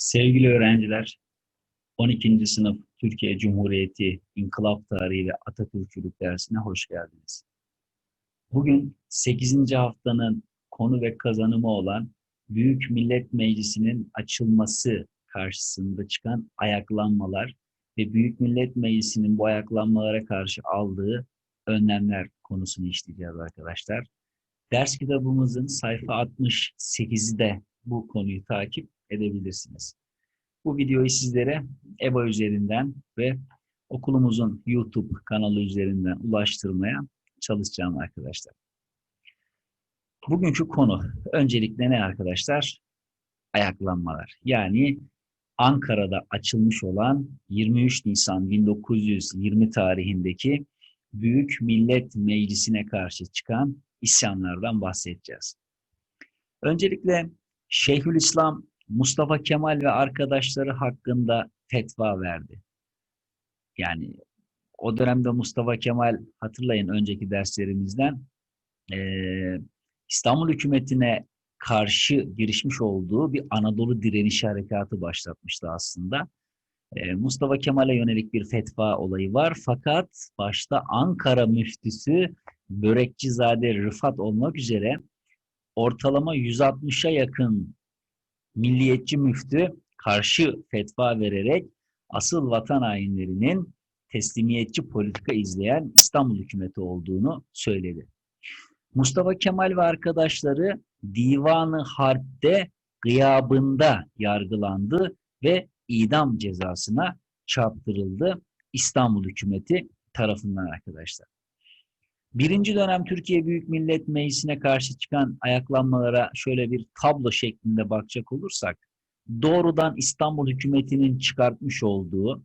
Sevgili öğrenciler, 12. sınıf Türkiye Cumhuriyeti İnkılap Tarihi ve Atatürkçülük dersine hoş geldiniz. Bugün 8. haftanın konu ve kazanımı olan Büyük Millet Meclisi'nin açılması karşısında çıkan ayaklanmalar ve Büyük Millet Meclisi'nin bu ayaklanmalara karşı aldığı önlemler konusunu işleyeceğiz arkadaşlar. Ders kitabımızın sayfa 68'de bu konuyu takip edebilirsiniz. Bu videoyu sizlere EBA üzerinden ve okulumuzun YouTube kanalı üzerinden ulaştırmaya çalışacağım arkadaşlar. Bugünkü konu öncelikle ne arkadaşlar? Ayaklanmalar. Yani Ankara'da açılmış olan 23 Nisan 1920 tarihindeki Büyük Millet Meclisi'ne karşı çıkan isyanlardan bahsedeceğiz. Öncelikle Şeyhülislam Mustafa Kemal ve arkadaşları hakkında fetva verdi. Yani o dönemde Mustafa Kemal hatırlayın önceki derslerimizden e, İstanbul hükümetine karşı girişmiş olduğu bir Anadolu direniş harekatı başlatmıştı aslında. E, Mustafa Kemal'e yönelik bir fetva olayı var fakat başta Ankara müftüsü Börekçizade Rıfat olmak üzere ortalama 160'a yakın milliyetçi müftü karşı fetva vererek asıl vatan hainlerinin teslimiyetçi politika izleyen İstanbul hükümeti olduğunu söyledi. Mustafa Kemal ve arkadaşları Divanı Harp'te gıyabında yargılandı ve idam cezasına çarptırıldı İstanbul hükümeti tarafından arkadaşlar. Birinci dönem Türkiye Büyük Millet Meclisi'ne karşı çıkan ayaklanmalara şöyle bir tablo şeklinde bakacak olursak, doğrudan İstanbul hükümetinin çıkartmış olduğu,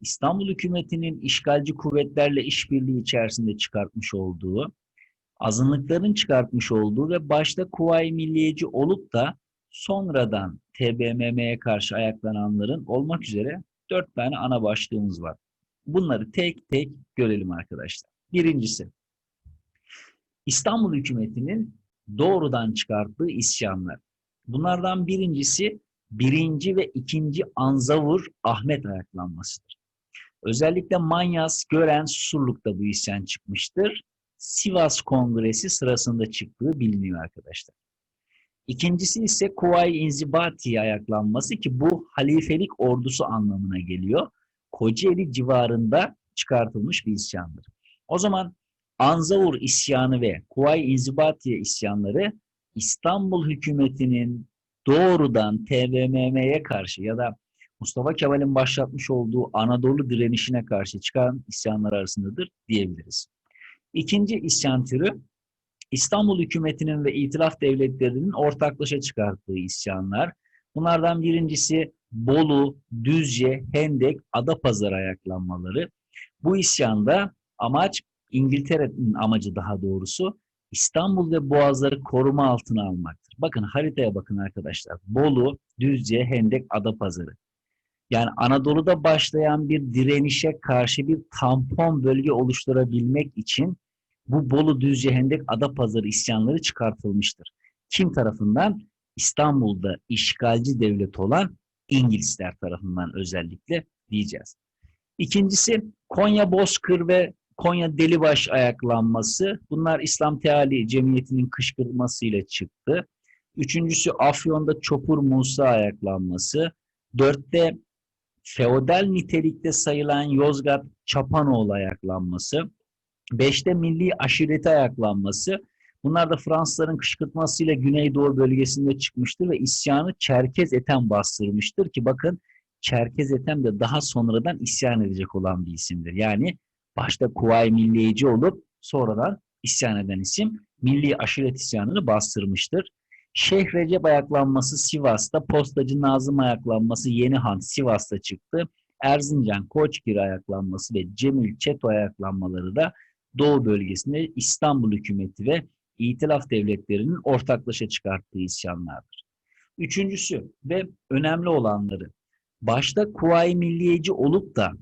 İstanbul hükümetinin işgalci kuvvetlerle işbirliği içerisinde çıkartmış olduğu, azınlıkların çıkartmış olduğu ve başta Kuvayi Milliyeci olup da sonradan TBMM'ye karşı ayaklananların olmak üzere dört tane ana başlığımız var. Bunları tek tek görelim arkadaşlar. Birincisi, İstanbul hükümetinin doğrudan çıkarttığı isyanlar. Bunlardan birincisi birinci ve ikinci Anzavur Ahmet ayaklanmasıdır. Özellikle Manyas, Gören, Susurluk'ta bu isyan çıkmıştır. Sivas Kongresi sırasında çıktığı biliniyor arkadaşlar. İkincisi ise Kuvayi İnzibati ayaklanması ki bu halifelik ordusu anlamına geliyor. Kocaeli civarında çıkartılmış bir isyandır. O zaman Anzavur isyanı ve Kuvayi İnzibatiye isyanları İstanbul hükümetinin doğrudan TBMM'ye karşı ya da Mustafa Kemal'in başlatmış olduğu Anadolu direnişine karşı çıkan isyanlar arasındadır diyebiliriz. İkinci isyan türü İstanbul hükümetinin ve itilaf devletlerinin ortaklaşa çıkarttığı isyanlar. Bunlardan birincisi Bolu, Düzce, Hendek, Adapazarı ayaklanmaları. Bu isyanda amaç İngiltere'nin amacı daha doğrusu İstanbul ve Boğazları koruma altına almaktır. Bakın haritaya bakın arkadaşlar. Bolu, Düzce, Hendek, Adapazarı. Yani Anadolu'da başlayan bir direnişe karşı bir tampon bölge oluşturabilmek için bu Bolu, Düzce, Hendek, Adapazarı isyanları çıkartılmıştır. Kim tarafından? İstanbul'da işgalci devlet olan İngilizler tarafından özellikle diyeceğiz. İkincisi Konya Bozkır ve Konya Delibaş ayaklanması. Bunlar İslam Teali Cemiyeti'nin kışkırtmasıyla çıktı. Üçüncüsü Afyon'da Çopur Musa ayaklanması. Dörtte feodal nitelikte sayılan Yozgat Çapanoğlu ayaklanması. Beşte Milli Aşireti ayaklanması. Bunlar da Fransızların kışkırtmasıyla Güneydoğu bölgesinde çıkmıştır ve isyanı Çerkez Etem bastırmıştır ki bakın Çerkez Etem de daha sonradan isyan edecek olan bir isimdir. Yani başta Kuvayi Milliyeci olup sonradan isyan eden isim Milli Aşiret isyanını bastırmıştır. Şeyh Recep ayaklanması Sivas'ta, Postacı Nazım ayaklanması Yenihan Sivas'ta çıktı. Erzincan Koçgir ayaklanması ve Cemil Çeto ayaklanmaları da Doğu bölgesinde İstanbul hükümeti ve İtilaf devletlerinin ortaklaşa çıkarttığı isyanlardır. Üçüncüsü ve önemli olanları, başta Kuvayi Milliyeci olup da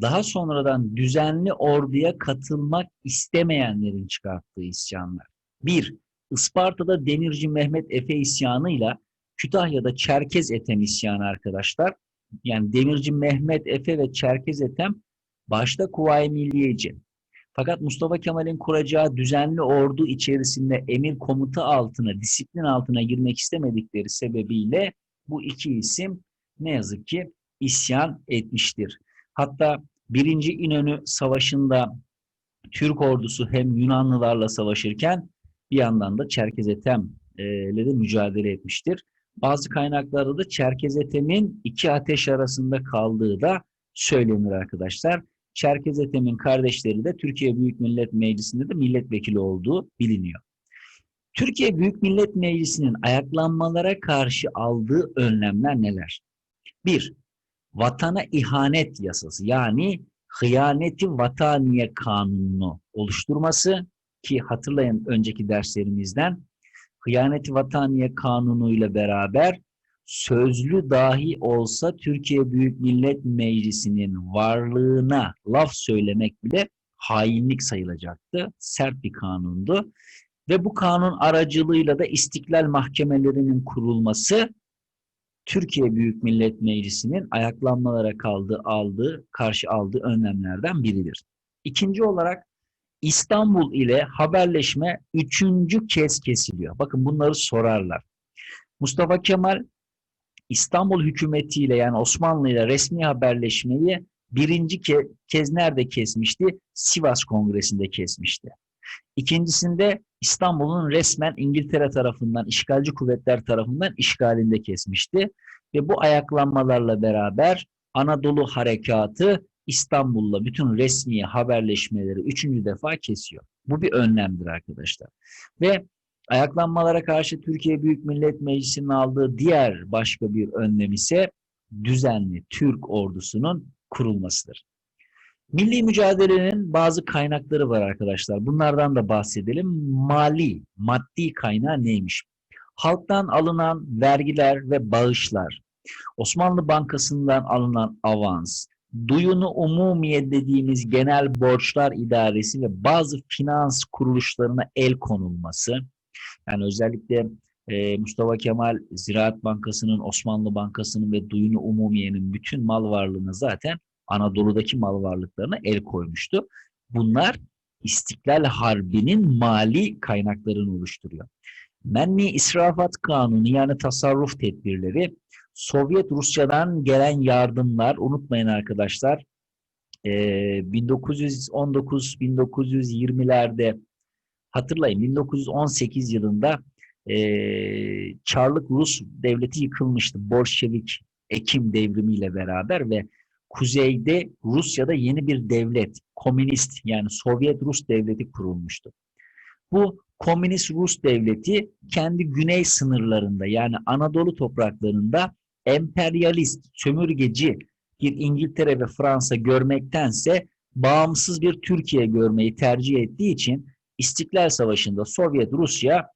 daha sonradan düzenli orduya katılmak istemeyenlerin çıkarttığı isyanlar. Bir, Isparta'da Demirci Mehmet Efe isyanıyla Kütahya'da Çerkez Etem isyanı arkadaşlar. Yani Demirci Mehmet Efe ve Çerkez Etem başta Kuvayi Milliyeci. Fakat Mustafa Kemal'in kuracağı düzenli ordu içerisinde emir komuta altına, disiplin altına girmek istemedikleri sebebiyle bu iki isim ne yazık ki isyan etmiştir. Hatta birinci İnönü Savaşı'nda Türk ordusu hem Yunanlılarla savaşırken bir yandan da Çerkez Etem ile de mücadele etmiştir. Bazı kaynaklarda da Çerkez Ethem'in iki ateş arasında kaldığı da söylenir arkadaşlar. Çerkez Ethem'in kardeşleri de Türkiye Büyük Millet Meclisi'nde de milletvekili olduğu biliniyor. Türkiye Büyük Millet Meclisi'nin ayaklanmalara karşı aldığı önlemler neler? Bir, vatana ihanet yasası yani hıyaneti vataniye kanununu oluşturması ki hatırlayın önceki derslerimizden hıyaneti vataniye kanunuyla beraber sözlü dahi olsa Türkiye Büyük Millet Meclisi'nin varlığına laf söylemek bile hainlik sayılacaktı. Sert bir kanundu. Ve bu kanun aracılığıyla da istiklal mahkemelerinin kurulması Türkiye Büyük Millet Meclisi'nin ayaklanmalara kaldığı, aldığı, karşı aldığı önlemlerden biridir. İkinci olarak İstanbul ile haberleşme üçüncü kez kesiliyor. Bakın bunları sorarlar. Mustafa Kemal İstanbul hükümetiyle yani Osmanlı ile resmi haberleşmeyi birinci ke kez nerede kesmişti? Sivas Kongresi'nde kesmişti. İkincisinde İstanbul'un resmen İngiltere tarafından, işgalci kuvvetler tarafından işgalinde kesmişti. Ve bu ayaklanmalarla beraber Anadolu Harekatı İstanbul'la bütün resmi haberleşmeleri üçüncü defa kesiyor. Bu bir önlemdir arkadaşlar. Ve ayaklanmalara karşı Türkiye Büyük Millet Meclisi'nin aldığı diğer başka bir önlem ise düzenli Türk ordusunun kurulmasıdır. Milli mücadelenin bazı kaynakları var arkadaşlar. Bunlardan da bahsedelim. Mali, maddi kaynağı neymiş? Halktan alınan vergiler ve bağışlar, Osmanlı Bankası'ndan alınan avans, duyunu umumiye dediğimiz genel borçlar idaresi ve bazı finans kuruluşlarına el konulması, yani özellikle e, Mustafa Kemal Ziraat Bankası'nın, Osmanlı Bankası'nın ve Duyunu Umumiye'nin bütün mal varlığını zaten Anadolu'daki mal varlıklarına el koymuştu. Bunlar İstiklal Harbi'nin mali kaynaklarını oluşturuyor. Menni İsrafat Kanunu yani tasarruf tedbirleri Sovyet Rusya'dan gelen yardımlar unutmayın arkadaşlar 1919-1920'lerde hatırlayın 1918 yılında Çarlık Rus devleti yıkılmıştı. Bolşevik Ekim devrimiyle beraber ve kuzeyde Rusya'da yeni bir devlet, komünist yani Sovyet Rus devleti kurulmuştu. Bu komünist Rus devleti kendi güney sınırlarında yani Anadolu topraklarında emperyalist, sömürgeci bir İngiltere ve Fransa görmektense bağımsız bir Türkiye görmeyi tercih ettiği için İstiklal Savaşı'nda Sovyet Rusya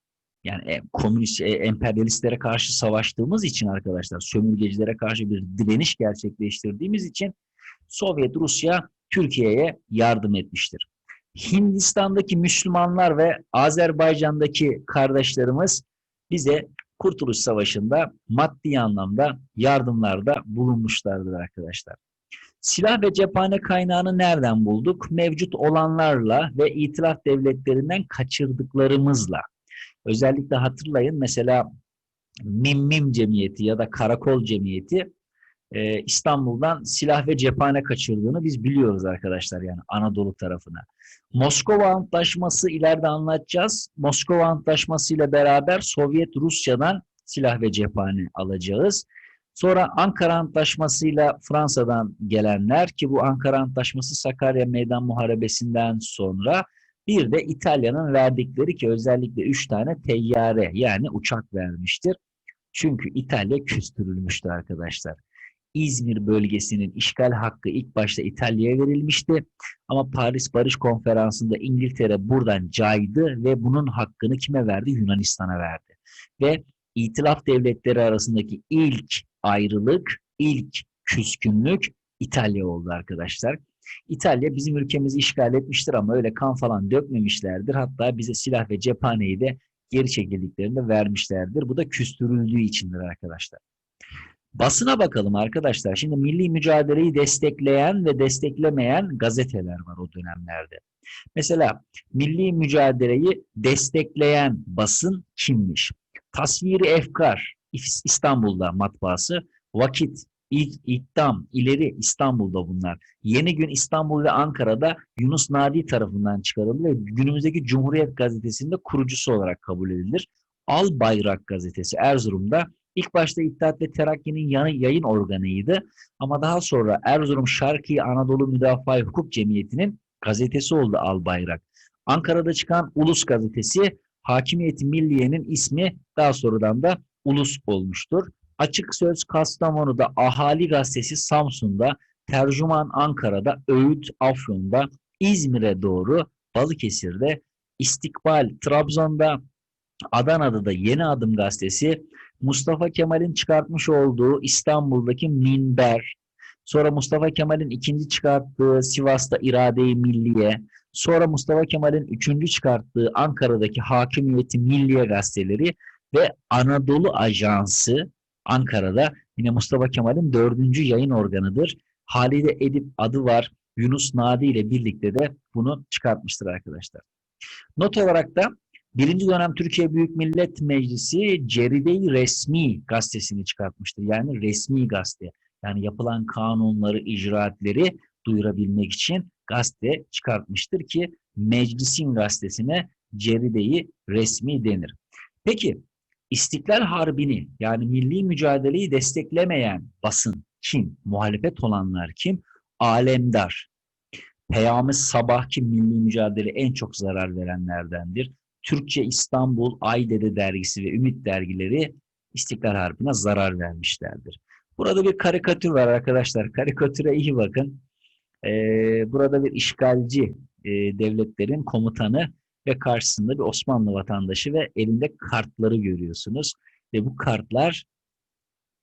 yani e, komünist, e, emperyalistlere karşı savaştığımız için arkadaşlar, sömürgecilere karşı bir direniş gerçekleştirdiğimiz için Sovyet Rusya Türkiye'ye yardım etmiştir. Hindistan'daki Müslümanlar ve Azerbaycan'daki kardeşlerimiz bize Kurtuluş Savaşı'nda maddi anlamda yardımlarda bulunmuşlardır arkadaşlar. Silah ve cephane kaynağını nereden bulduk? Mevcut olanlarla ve itilaf devletlerinden kaçırdıklarımızla. Özellikle hatırlayın mesela Mimmim Cemiyeti ya da Karakol Cemiyeti e, İstanbul'dan silah ve cephane kaçırdığını biz biliyoruz arkadaşlar yani Anadolu tarafına. Moskova Antlaşması ileride anlatacağız. Moskova Antlaşması ile beraber Sovyet Rusya'dan silah ve cephane alacağız. Sonra Ankara Antlaşması ile Fransa'dan gelenler ki bu Ankara Antlaşması Sakarya Meydan Muharebesi'nden sonra bir de İtalya'nın verdikleri ki özellikle üç tane teyyare yani uçak vermiştir. Çünkü İtalya küstürülmüştü arkadaşlar. İzmir bölgesinin işgal hakkı ilk başta İtalya'ya verilmişti. Ama Paris Barış Konferansı'nda İngiltere buradan caydı ve bunun hakkını kime verdi? Yunanistan'a verdi. Ve İtilaf devletleri arasındaki ilk ayrılık, ilk küskünlük İtalya oldu arkadaşlar. İtalya bizim ülkemizi işgal etmiştir ama öyle kan falan dökmemişlerdir. Hatta bize silah ve cephaneyi de geri çekildiklerinde vermişlerdir. Bu da küstürüldüğü içindir arkadaşlar. Basına bakalım arkadaşlar. Şimdi milli mücadeleyi destekleyen ve desteklemeyen gazeteler var o dönemlerde. Mesela milli mücadeleyi destekleyen basın kimmiş? Tasviri Efkar İstanbul'da matbaası, Vakit, İlk, İktam, İleri İstanbul'da bunlar. Yeni Gün İstanbul ve Ankara'da Yunus Nadi tarafından çıkarıldı ve günümüzdeki Cumhuriyet Gazetesi'nde kurucusu olarak kabul edilir. Al Bayrak Gazetesi Erzurum'da ilk başta İttihat ve Terakki'nin yayın organıydı ama daha sonra Erzurum Şarkı Anadolu Müdafaa Hukuk Cemiyeti'nin gazetesi oldu Al Bayrak. Ankara'da çıkan Ulus Gazetesi Hakimiyeti Milliye'nin ismi daha sonradan da Ulus olmuştur. Açık Söz Kastamonu'da, Ahali Gazetesi Samsun'da, Tercüman Ankara'da, Öğüt Afyon'da, İzmir'e doğru Balıkesir'de, İstikbal Trabzon'da, Adana'da da Yeni Adım Gazetesi, Mustafa Kemal'in çıkartmış olduğu İstanbul'daki Minber, sonra Mustafa Kemal'in ikinci çıkarttığı Sivas'ta İrade-i Milliye, sonra Mustafa Kemal'in üçüncü çıkarttığı Ankara'daki Hakimiyeti Milliye gazeteleri ve Anadolu Ajansı Ankara'da yine Mustafa Kemal'in dördüncü yayın organıdır. Halide Edip adı var. Yunus Nadi ile birlikte de bunu çıkartmıştır arkadaşlar. Not olarak da birinci dönem Türkiye Büyük Millet Meclisi Ceride-i Resmi gazetesini çıkartmıştır. Yani resmi gazete. Yani yapılan kanunları, icraatleri duyurabilmek için gazete çıkartmıştır ki meclisin gazetesine Ceride-i Resmi denir. Peki İstiklal Harbi'ni yani milli mücadeleyi desteklemeyen basın kim? Muhalefet olanlar kim? Alemdar. Peyami Sabah ki milli mücadele en çok zarar verenlerdendir. Türkçe İstanbul, Aydede dergisi ve Ümit dergileri İstiklal Harbi'ne zarar vermişlerdir. Burada bir karikatür var arkadaşlar. Karikatüre iyi bakın. Ee, burada bir işgalci e, devletlerin komutanı ve karşısında bir Osmanlı vatandaşı ve elinde kartları görüyorsunuz. Ve bu kartlar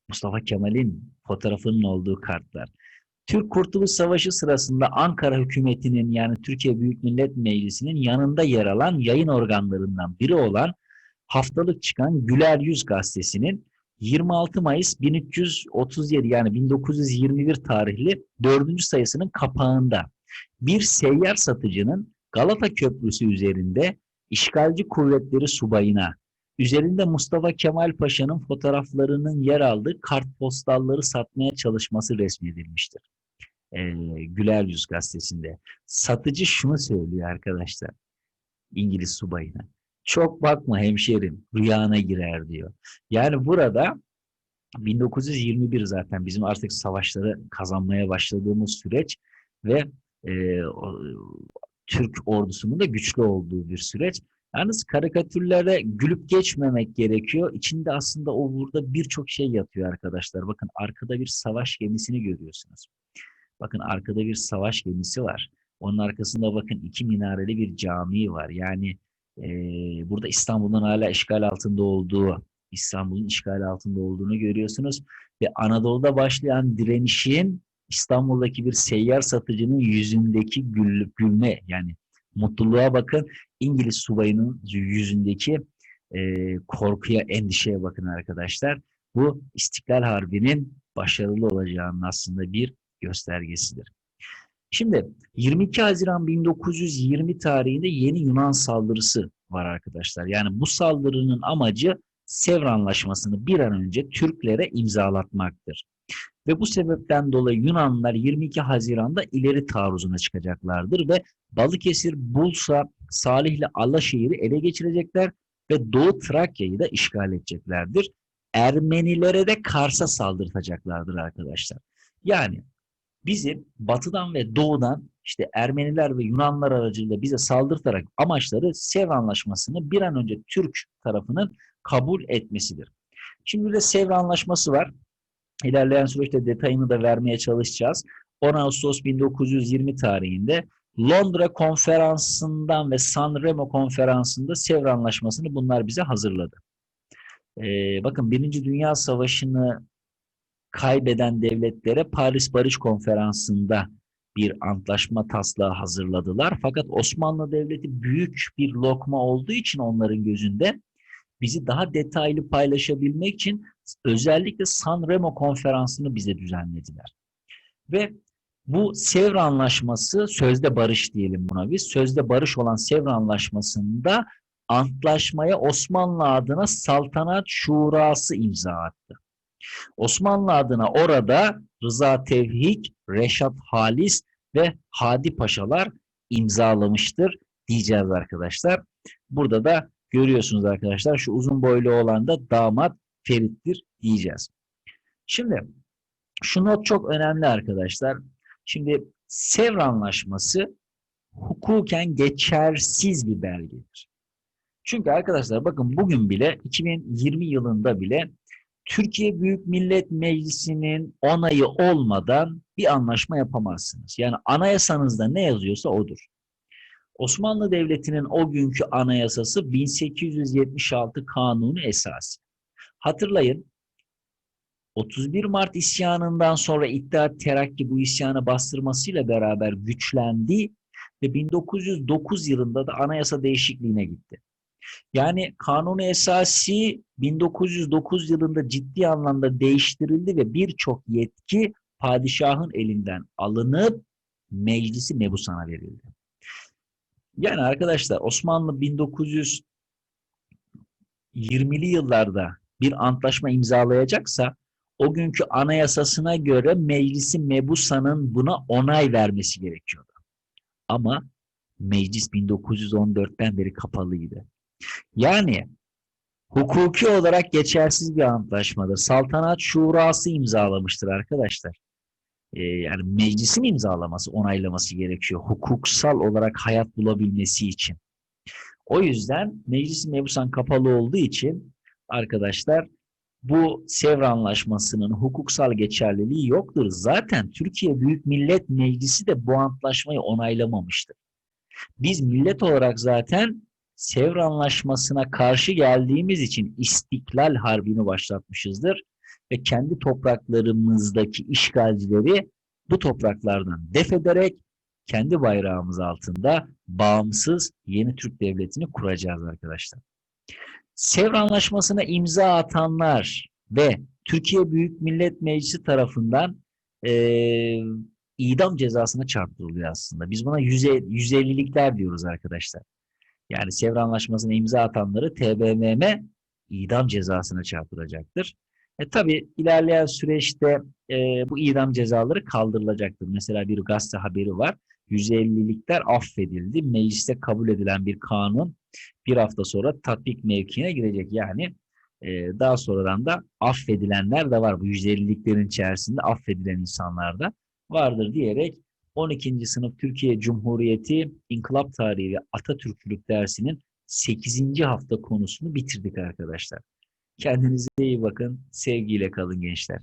Mustafa Kemal'in fotoğrafının olduğu kartlar. Türk Kurtuluş Savaşı sırasında Ankara hükümetinin yani Türkiye Büyük Millet Meclisi'nin yanında yer alan yayın organlarından biri olan haftalık çıkan Güler Yüz gazetesinin 26 Mayıs 1337 yani 1921 tarihli 4. sayısının kapağında bir seyyar satıcının Galata Köprüsü üzerinde işgalci kuvvetleri subayına, üzerinde Mustafa Kemal Paşa'nın fotoğraflarının yer aldığı kartpostalları satmaya çalışması resmedilmiştir. Ee, Güler Yüz gazetesinde. Satıcı şunu söylüyor arkadaşlar. İngiliz subayına. Çok bakma hemşerim, rüyana girer diyor. Yani burada 1921 zaten bizim artık savaşları kazanmaya başladığımız süreç ve e, Türk ordusunun da güçlü olduğu bir süreç. Yalnız karikatürlere gülüp geçmemek gerekiyor. İçinde aslında o burada birçok şey yatıyor arkadaşlar. Bakın arkada bir savaş gemisini görüyorsunuz. Bakın arkada bir savaş gemisi var. Onun arkasında bakın iki minareli bir cami var. Yani e, burada İstanbul'un hala işgal altında olduğu, İstanbul'un işgal altında olduğunu görüyorsunuz. Ve Anadolu'da başlayan direnişin İstanbul'daki bir seyyar satıcının yüzündeki gül, gülme yani mutluluğa bakın. İngiliz subayının yüzündeki e, korkuya, endişeye bakın arkadaşlar. Bu İstiklal Harbi'nin başarılı olacağının aslında bir göstergesidir. Şimdi 22 Haziran 1920 tarihinde yeni Yunan saldırısı var arkadaşlar. Yani bu saldırının amacı Sevr Anlaşması'nı bir an önce Türklere imzalatmaktır. Ve bu sebepten dolayı Yunanlılar 22 Haziran'da ileri taarruzuna çıkacaklardır ve Balıkesir, Bursa, Salihli Alaşehir'i ele geçirecekler ve Doğu Trakya'yı da işgal edeceklerdir. Ermenilere de Kars'a saldırtacaklardır arkadaşlar. Yani bizi batıdan ve doğudan işte Ermeniler ve Yunanlar aracılığıyla bize saldırtarak amaçları Sevr Anlaşması'nı bir an önce Türk tarafının kabul etmesidir. Şimdi de Sevr Anlaşması var. İlerleyen süreçte detayını da vermeye çalışacağız. 10 Ağustos 1920 tarihinde Londra konferansından ve Sanremo konferansında Sevr Anlaşması'nı bunlar bize hazırladı. Ee, bakın Birinci Dünya Savaşı'nı kaybeden devletlere Paris Barış Konferansı'nda bir antlaşma taslağı hazırladılar. Fakat Osmanlı Devleti büyük bir lokma olduğu için onların gözünde bizi daha detaylı paylaşabilmek için özellikle Sanremo konferansını bize düzenlediler. Ve bu Sevr Anlaşması, sözde barış diyelim buna biz, sözde barış olan Sevr Anlaşması'nda antlaşmaya Osmanlı adına Saltanat Şurası imza attı. Osmanlı adına orada Rıza Tevhik, Reşat Halis ve Hadi Paşalar imzalamıştır diyeceğiz arkadaşlar. Burada da görüyorsunuz arkadaşlar şu uzun boylu olan da damat Ferit'tir diyeceğiz. Şimdi şu not çok önemli arkadaşlar. Şimdi Sevr Anlaşması hukuken geçersiz bir belgedir. Çünkü arkadaşlar bakın bugün bile 2020 yılında bile Türkiye Büyük Millet Meclisi'nin onayı olmadan bir anlaşma yapamazsınız. Yani anayasanızda ne yazıyorsa odur. Osmanlı Devleti'nin o günkü anayasası 1876 Kanunu esası. Hatırlayın 31 Mart isyanından sonra İttihat Terakki bu isyanı bastırmasıyla beraber güçlendi ve 1909 yılında da anayasa değişikliğine gitti. Yani kanunu esası 1909 yılında ciddi anlamda değiştirildi ve birçok yetki padişahın elinden alınıp meclisi mebusana verildi. Yani arkadaşlar Osmanlı 1920'li yıllarda bir antlaşma imzalayacaksa o günkü anayasasına göre meclisi mebusanın buna onay vermesi gerekiyordu. Ama meclis 1914'ten beri kapalıydı. Yani hukuki olarak geçersiz bir antlaşmadır. Saltanat Şurası imzalamıştır arkadaşlar. Ee, yani meclisin imzalaması, onaylaması gerekiyor. Hukuksal olarak hayat bulabilmesi için. O yüzden meclis mebusan kapalı olduğu için arkadaşlar bu Sevr Anlaşması'nın hukuksal geçerliliği yoktur. Zaten Türkiye Büyük Millet Meclisi de bu antlaşmayı onaylamamıştır. Biz millet olarak zaten Sevr Anlaşması'na karşı geldiğimiz için İstiklal Harbi'ni başlatmışızdır ve kendi topraklarımızdaki işgalcileri bu topraklardan def ederek kendi bayrağımız altında bağımsız yeni Türk Devleti'ni kuracağız arkadaşlar. Sevr Anlaşması'na imza atanlar ve Türkiye Büyük Millet Meclisi tarafından e, idam cezasına çarptırılıyor aslında. Biz buna 150'likler diyoruz arkadaşlar. Yani Sevr Anlaşması'na imza atanları TBMM idam cezasına çarptıracaktır. E tabi ilerleyen süreçte e, bu idam cezaları kaldırılacaktır. Mesela bir gazete haberi var. 150'likler affedildi. Mecliste kabul edilen bir kanun bir hafta sonra tatbik mevkiine girecek. Yani e, daha sonradan da affedilenler de var. Bu 150'liklerin içerisinde affedilen insanlar da vardır diyerek 12. sınıf Türkiye Cumhuriyeti İnkılap Tarihi ve Atatürkçülük dersinin 8. hafta konusunu bitirdik arkadaşlar. Kendinize iyi bakın. Sevgiyle kalın gençler.